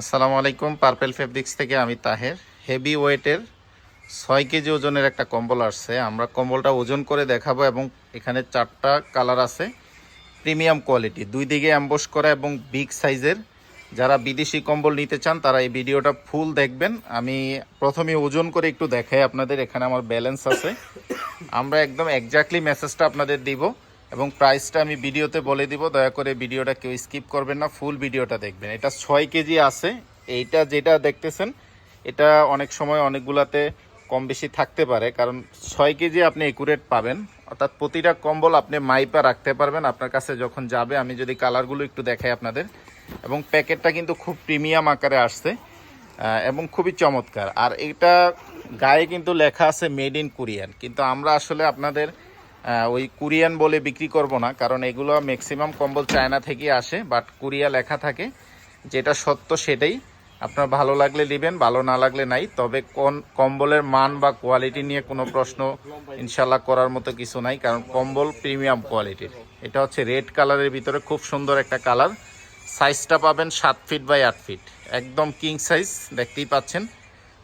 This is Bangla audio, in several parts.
আসসালামু আলাইকুম পার্পেল ফেব্রিক্স থেকে আমি তাহের। হেভি ওয়েটের ছয় কেজি ওজনের একটা কম্বল আসছে। আমরা কম্বলটা ওজন করে দেখাবো এবং এখানে চারটা কালার আছে, প্রিমিয়াম কোয়ালিটি। দুই দিকে অ্যাম্বোস করা এবং বিগ সাইজের যারা বিদেশি কম্বল নিতে চান, তারা এই ভিডিওটা ফুল দেখবেন। আমি প্রথমে ওজন করে একটু দেখাই আপনাদের, এখানে আমার ব্যালেন্স আছে। আমরা একদম এক্স্যাক্টলি মেসেজটা আপনাদের দিব। এবং প্রাইসটা আমি ভিডিওতে বলে দিব, দয়া করে ভিডিওটা কেউ স্কিপ করবেন না ফুল ভিডিওটা দেখবেন। এটা ছয় কেজি আছে, এইটা যেটা দেখতেছেন, এটা অনেক সময় অনেকগুলাতে কম বেশি থাকতে পারে, কারণ ছয় কেজি আপনি একুরেট পাবেন, অর্থাৎ প্রতিটা কম্বল আপনি মাইপা রাখতে পারবেন, আপনার কাছে যখন যাবে, আমি যদি কালারগুলো একটু দেখাই আপনাদের। এবং প্যাকেটটা কিন্তু খুব প্রিমিয়াম আকারে আসছে এবং খুবই চমৎকার। আর এটা গায়ে কিন্তু লেখা আছে মেড ইন কোরিয়ান কিন্তু আমরা আসলে আপনাদের ওই কোরিয়ান বলে বিক্রি করব না, কারণ এগুলো ম্যাক্সিমাম কম্বল চায়না থেকে আসে বাট কোরিয়া লেখা থাকে যেটা সত্য সেটাই। আপনার ভালো লাগলে নেবেন, ভালো না লাগলে নাই, তবে কোন কম্বলের মান বা কোয়ালিটি নিয়ে কোনো প্রশ্ন ইনশাল্লাহ করার মতো কিছু নাই, কারণ কম্বল প্রিমিয়াম কোয়ালিটির এটা হচ্ছে রেড কালারের ভিতরে খুব সুন্দর একটা কালার সাইজটা পাবেন সাত ফিট বাই আট ফিট একদম কিং সাইজ দেখতেই পাচ্ছেন।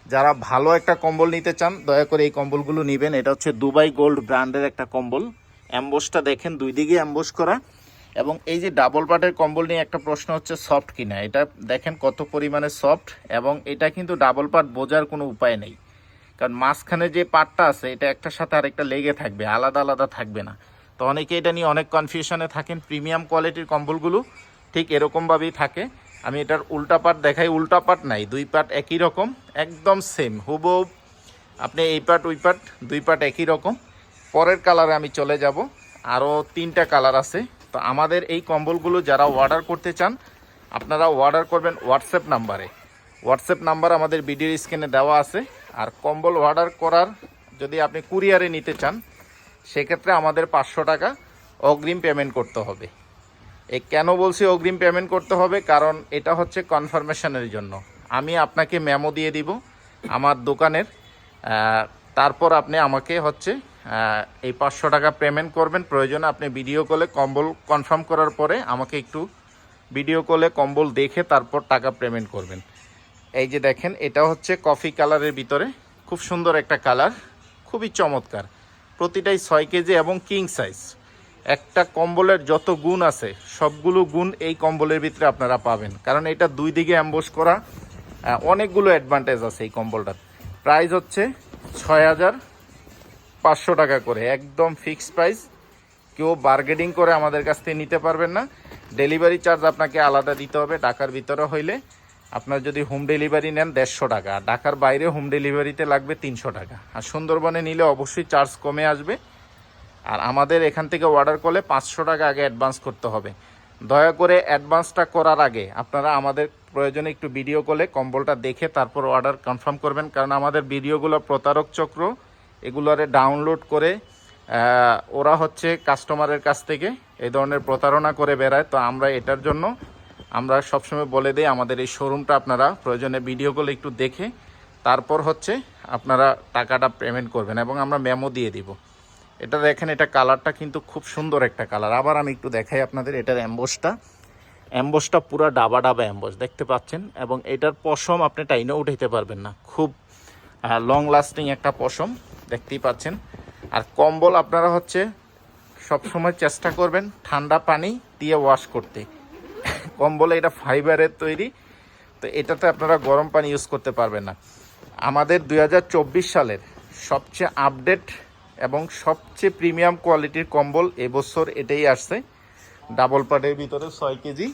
যারা ভালো একটা কম্বল নিতে চান, দয়া করে এই কম্বলগুলো নেবেন। এটা হচ্ছে দুবাই গোল্ড ব্র্যান্ডের একটা কম্বল। অ্যাম্বোসটা দেখেন, দুই দিকে অ্যাম্বোস করা। এবং এই যে ডাবল পাটের কম্বল নিয়ে একটা প্রশ্ন হচ্ছে, সফট কিনা? এটা দেখেন কত পরিমাণে সফট, এবং এটা কিন্তু ডাবল পাট বোঝার কোনো উপায় নেই। কারণ মাঝখানে যে পাটটা আছে, এটা একটার সাথে আরেকটা লেগে থাকবে, আলাদা আলাদা থাকবে না। তো অনেকে এটা নিয়ে অনেক কনফিউশনে থাকেন। প্রিমিয়াম কোয়ালিটির কম্বলগুলো ঠিক এরকমভাবেই থাকে। আমি এটার উল্টা পাট দেখাই, উল্টা পাট নাই, দুই পাট একই রকম, একদম সেম হুবহু আপনি এই পাট ওই পাট দুই পাট একই রকম। পরের কালারে আমি চলে যাব আরও তিনটা কালার আছে। তো আমাদের এই কম্বলগুলো যারা অর্ডার করতে চান, আপনারা অর্ডার করবেন হোয়াটসঅ্যাপ নাম্বারে হোয়াটসঅ্যাপ নাম্বার আমাদের ভিডিও স্ক্রিনে দেওয়া আছে। আর কম্বল অর্ডার করার যদি আপনি কুরিয়ারে নিতে চান, সেক্ষেত্রে আমাদের পাঁচশো টাকা অগ্রিম পেমেন্ট করতে হবে। এ কেন বলছি অগ্রিম পেমেন্ট করতে হবে? কারণ এটা হচ্ছে কনফার্মেশনের জন্য। আমি আপনাকে মেমো দিয়ে দিব আমার দোকানের। তারপর আপনি আমাকে হচ্ছে এই পাঁচশো টাকা পেমেন্ট করবেন। প্রয়োজনে আপনি ভিডিও কলে কম্বল কনফার্ম করার পরে আমাকে একটু ভিডিও কলে কম্বল দেখে তারপর টাকা পেমেন্ট করবেন। এই যে দেখেন, এটা হচ্ছে কফি কালারের ভিতরে। খুব সুন্দর একটা কালার খুবই চমৎকার। প্রতিটাই ছয় কেজি এবং কিং সাইজ একটা কম্বলের যত গুণ আছে, সবগুলো গুণ এই কম্বলের ভিতরে আপনারা পাবেন। কারণ এটা দুই দিকে অ্যাম্বোস করা অনেকগুলো অ্যাডভান্টেজ আছে এই কম্বলটার। প্রাইস হচ্ছে ছয় হাজার পাঁচশো টাকা করে, একদম ফিক্সড প্রাইস কেউ বার্গেনিং করে আমাদের কাছ থেকে নিতে পারবেন না। ডেলিভারি চার্জ আপনাকে আলাদা দিতে হবে ঢাকার ভিতরে হইলে। আপনার যদি হোম ডেলিভারি নেন দেড়শো টাকা ঢাকার বাইরে হোম ডেলিভারিতে লাগবে তিনশো টাকা। আর সুন্দরবনে নিলে অবশ্যই চার্জ কমে আসবে। আর আমাদের এখান থেকে অর্ডার করলে পাঁচশো টাকা আগে অ্যাডভান্স করতে হবে। দয়া করে অ্যাডভান্সটা করার আগে আপনারা আমাদের প্রয়োজনে একটু ভিডিও কলে কম্বলটা দেখে তারপর অর্ডার কনফার্ম করবেন, কারণ আমাদের ভিডিওগুলো প্রতারক চক্র, এগুলোরে ডাউনলোড করে ওরা হচ্ছে কাস্টমারের কাছ থেকে এই ধরনের প্রতারণা করে বেড়ায়। তো আমরা এটার জন্য আমরা সবসময় বলে দিই, আমাদের এই শোরুমটা আপনারা প্রয়োজনে ভিডিও কলে একটু দেখে, তারপর হচ্ছে আপনারা টাকাটা পেমেন্ট করবেন এবং আমরা মেমো দিয়ে দিব। এটা দেখেন, এটা কালারটা কিন্তু খুব সুন্দর একটা কালার। আবার আমি একটু দেখাই আপনাদের, এটার অ্যাম্বোসটা। অ্যাম্বোসটা পুরো ডাবা ডাবা অ্যাম্বোস, দেখতে পাচ্ছেন? এবং এটার পশম আপনি টাইনে উঠাইতে পারবেন না। খুব লং লাস্টিং একটা পশম, দেখতেই পাচ্ছেন? আর কম্বল আপনারা হচ্ছে সবসময় চেষ্টা করবেন ঠান্ডা পানি দিয়ে ওয়াশ করতে। কম্বল এটা ফাইবারের তৈরি, তো এটাতে আপনারা গরম পানি ইউজ করতে পারবেন না। আমাদের দু হাজার চব্বিশ সালের সবচেয়ে আপডেট এবং সবচেয়ে প্রিমিয়াম কোয়ালিটির কম্বল এবছর এটাই আসছে। ডাবল পাটের ভিতরে ছয় কেজি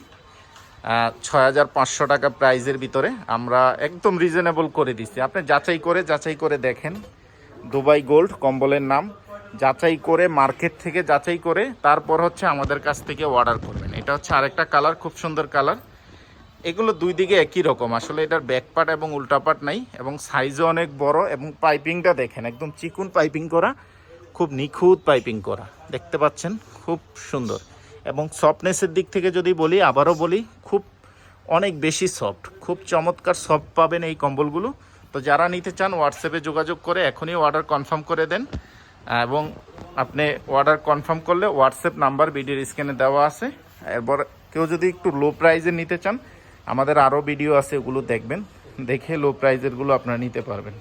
ছয় হাজার পাঁচশো টাকা প্রাইজের ভিতরে। আমরা একদম রিজনেবল করে দিচ্ছি। আপনি যাচাই করে যাচাই করে দেখেন। দুবাই গোল্ড কম্বলের নাম। যাচাই করে, মার্কেট থেকে যাচাই করে, তারপর হচ্ছে আমাদের কাছ থেকে অর্ডার করবেন। এটা হচ্ছে আরেকটা কালার খুব সুন্দর কালার এগুলো দুই দিকে একই রকম। আসলে এটার ব্যাক পার্ট এবং উল্টা পার্ট নাই এবং সাইজও অনেক বড় এবং পাইপিংটা দেখেন, একদম চিকুন পাইপিং করা, খুব নিখুঁত পাইপিং করা। দেখতে পাচ্ছেন? খুব সুন্দর। এবং সফটনেসের দিক থেকে যদি বলি, আবারও বলি, খুব অনেক বেশি সফট খুব চমৎকার সফট পাবেন এই কম্বলগুলো। তো যারা নিতে চান হোয়াটসঅ্যাপে যোগাযোগ করে এখনই অর্ডার কনফার্ম করে দেন। এবং আপনি অর্ডার কনফার্ম করলে হোয়াটসঅ্যাপ নাম্বার ভিডিওর স্ক্রিনে দেওয়া আছে। এরপর কেউ যদি একটু লো প্রাইজে নিতে চান আমাদের আরও ভিডিও আছে ওগুলো দেখবেন। দেখে লো প্রাইজেরগুলো আপনারা নিতে পারবেন।